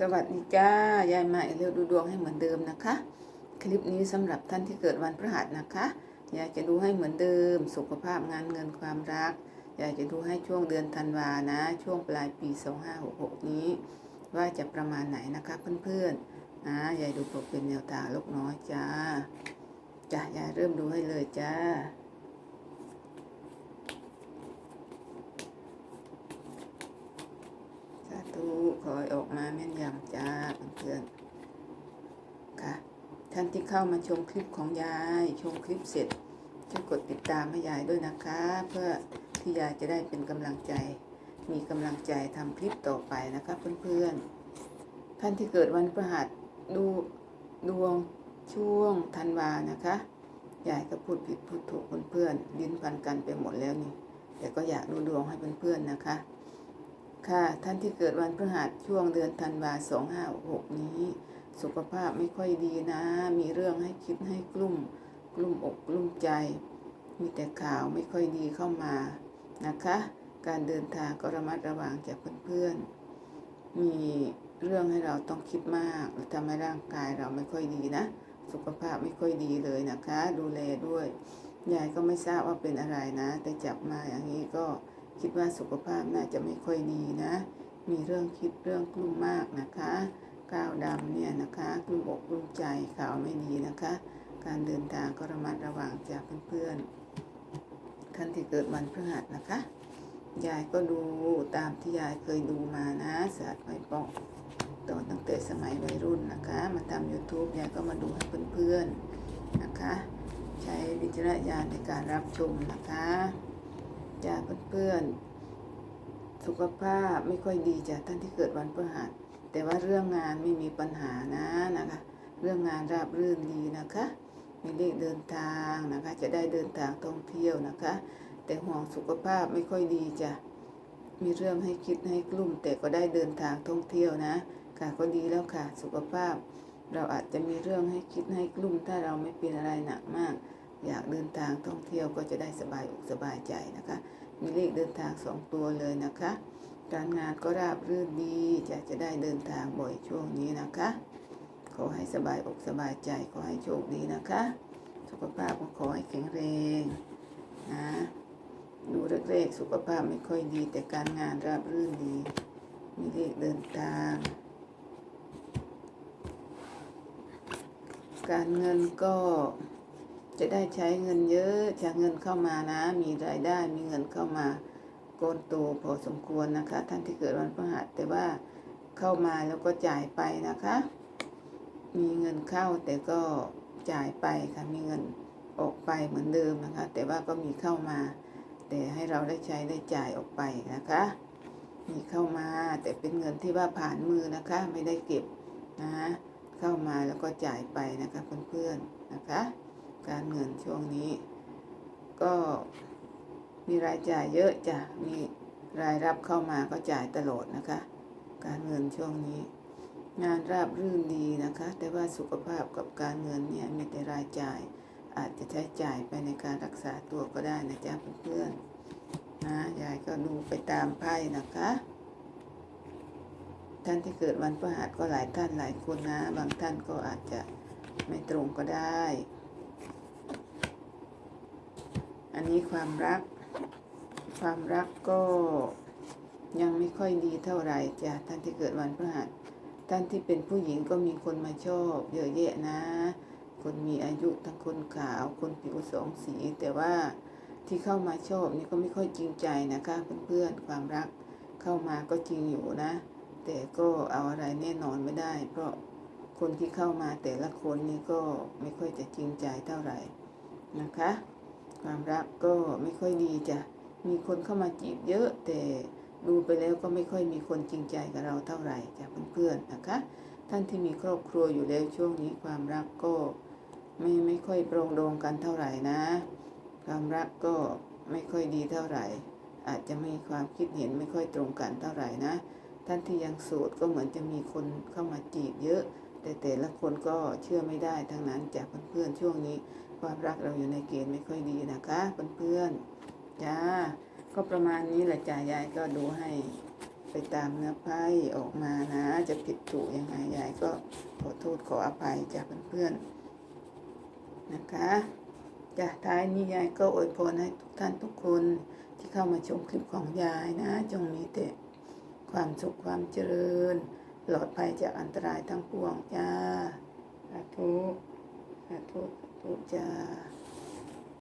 สวัสดีจ้ายายใหม่เร็วดูดวงให้เหมือนเดิมนะคะ คลิปนี้สำหรับท่านที่เกิดวันพฤหัสนะคะยายจะดูให้เหมือนเดิม สุขภาพงานเงินความรักยายจะดูให้ช่วงเดือนธันวานะ ช่วงปลายปี 2566 นี้ ว่าจะประมาณไหนนะคะเพื่อนๆนะยายดูเพื่อเป็นแนวทางลูกน้อยจ้าจ้ายายเริ่มดูให้เลยจ้า สา ธุขอให้ออกมาแม่นยำจ้าเพื่อนๆค่ะ ท่านที่เข้ามาชมคลิปของยาย ชมคลิปเสร็จช่วยกดติดตามให้ยายด้วยนะคะ เพื่อที่ยายจะได้เป็นกำลังใจ มีกำลังใจทำคลิปต่อไปนะคะเพื่อนๆ ท่านที่เกิดวันพฤหัสดูดวงช่วงธันวานะคะยายก็พูดผิดพูดถูกเพื่อนๆลิ้นพันกันไปหมดแล้วนี่แต่ก็อยากดูดวงให้เพื่อนๆนะคะ ค่ะ ท่านที่เกิดวันพฤหัสช่วงเดือนธันวาสองห้าหกนี้ สุขภาพไม่ค่อยดีนะ มีเรื่องให้คิดให้กลุ่ม กลุ่มอกกลุ่มใจ มีแต่ข่าวไม่ค่อยดีเข้ามานะคะ การเดินทางก็ระมัดระวังจากเพื่อนๆ มีเรื่องให้เราต้องคิดมากและทำให้ร่างกายเราไม่ค่อยดีนะ สุขภาพไม่ค่อยดีเลยนะคะ ดูแลด้วยยายก็ไม่ทราบว่าเป็นอะไรนะ แต่จับมาอย่างนี้ก็ คิดว่าสุขภาพน่าจะไม่ค่อยดีนะ มีเรื่องคิดเรื่องกลุ้มมากนะคะก้าวดำเนี่ยนะคะกลุ้มอกกลุ้มใจข่าวไม่ดีนะคะ การเดินทางก็ระมัดระวังจากเพื่อนๆท่านที่เกิดวันพฤหัสนะคะ ยายก็ดูตามที่ยายเคยดูมานะศาสตร์ไม้ปอกตอนตั้งแต่สมัยวัยรุ่นนะคะ มาทำ YouTube ยายก็มาดูให้เพื่อนๆนะคะ ใช้วิจารณญาณในการรับชมนะคะ จ้าเพื่อนๆ สุขภาพไม่ค่อยดีจ้ะท่านที่เกิดวันพฤหัส แต่ว่าเรื่องงานไม่มีปัญหานะนะคะ เรื่องงานราบรื่นดีนะคะ มีเลขเดินทางนะคะ จะได้เดินทางท่องเที่ยวนะคะ แต่ห่วงสุขภาพไม่ค่อยดีจ้ะมีเรื่องให้คิดให้กลุ่ม แต่ก็ได้เดินทางท่องเที่ยวนะ ค่ะก็ดีแล้วค่ะ สุขภาพ เราอาจจะมีเรื่องให้คิดให้กลุ่ม ถ้าเราไม่เป็นอะไรหนักมาก อยากเดินทางท่องเที่ยวก็จะได้สบายอกสบายใจนะคะ มีเลขเดินทางสองตัวเลยนะคะ การงานก็ราบรื่นดีจะจะได้เดินทางบ่อยช่วงนี้นะคะ ขอให้สบายอกสบายใจขอให้โชคดีนะคะ สุขภาพก็ขอให้แข็งแรงนะดูแรกๆสุขภาพไม่ค่อยดี แต่การงานราบรื่นดี มีเลขเดินทางการเงินก็ จะได้ใช้เงินเยอะจะเงินเข้ามานะ มีรายได้มีเงินเข้ามาโกนโตพอสมควรนะคะ ท่านที่เกิดวันพฤหัสแต่ว่าเข้ามาแล้วก็จ่ายไปนะคะ มีเงินเข้าแต่ก็จ่ายไปค่ะมีเงินออกไปเหมือนเดิมนะคะ แต่ว่าก็มีเข้ามา แต่ให้เราได้ใช้ได้จ่ายออกไปนะคะ มีเข้ามาแต่เป็นเงินที่ว่าผ่านมือนะคะ ไม่ได้เก็บนะเข้ามาแล้วก็จ่ายไปนะคะเพื่อนๆนะคะ การเงินช่วงนี้ ก็มีรายจ่ายเยอะจ้ะมีรายรับเข้ามาก็จ่ายตลอดนะคะ การเงินช่วงนี้ งานราบรื่นดีนะคะ แต่ว่าสุขภาพกับการเงินเนี่ยมีแต่รายจ่าย อาจจะใช้จ่ายไปในการรักษาตัวก็ได้นะจ๊ะเพื่อนๆนะยายก็ดูไปตามไพ่นะคะท่านที่เกิดวันพฤหัสก็หลายท่านหลายคนนะ บางท่านก็อาจจะไม่ตรงก็ได้ อั นนี้ความรัก ความรักก็ยังไม่ค่อยดีเท่าไหร่จ้ะท่านที่เกิดวันพฤหัสท่านที่เป็นผู้หญิงก็มีคนมาชอบ เยอะแยะนะ คนมีอายุทั้งคนขาวคนผิวสองสี แต่ว่าที่เข้ามาชอบนี่ก็ไม่ค่อยจริงใจนะคะเพื่อนๆความรักเข้ามาก็จริงอยู่นะ แต่ก็เอาอะไรแน่นอนไม่ได้ เพราะคนที่เข้ามาแต่ละคนนี่ก็ไม่ค่อยจะจริงใจเท่าไหร่นะคะ ความรักก็ไม่ค่อยดีจ้ะ มีคนเข้ามาจีบเยอะแต่ดูไปแล้วก็ไม่ค่อยมีคนจริงใจกับเราเท่าไหร่จ้ะเพื่อนๆนะคะ ท่านที่มีครอบครัวอยู่แล้วช่วงนี้ความรักก็ไม่ไม่ค่อยปรองดองกันเท่าไหร่นะ ความรักก็ไม่ค่อยดีเท่าไหร่ อาจจะมีความคิดเห็นไม่ค่อยตรงกันเท่าไหร่นะ ท่านที่ยังโสดก็เหมือนจะมีคนเข้ามาจีบเยอะ แต่แต่ละคนก็เชื่อไม่ได้ทั้งนั้นจากเพื่อนๆช่วงนี้ ความรักเราอยู่ในเกณฑ์ไม่ค่อยดีนะคะเพื่อนๆจ้าก็ประมาณนี้แหละจ้ายายก็ดูให้ไปตามเนื้อไพ่ออกมานะ จะผิดถูกยังไงยายก็ขอโทษขออภัยจากเพื่อนๆนะคะจ้ะท้ายนี้ยายก็อวยพรให้ทุกท่านทุกคนที่เข้ามาชมคลิปของยายนะ จงมีแต่ความสุขความเจริญปลอดภัยจากอันตรายทั้งปวงจ้าสาธุสาธุ สาธุจ้า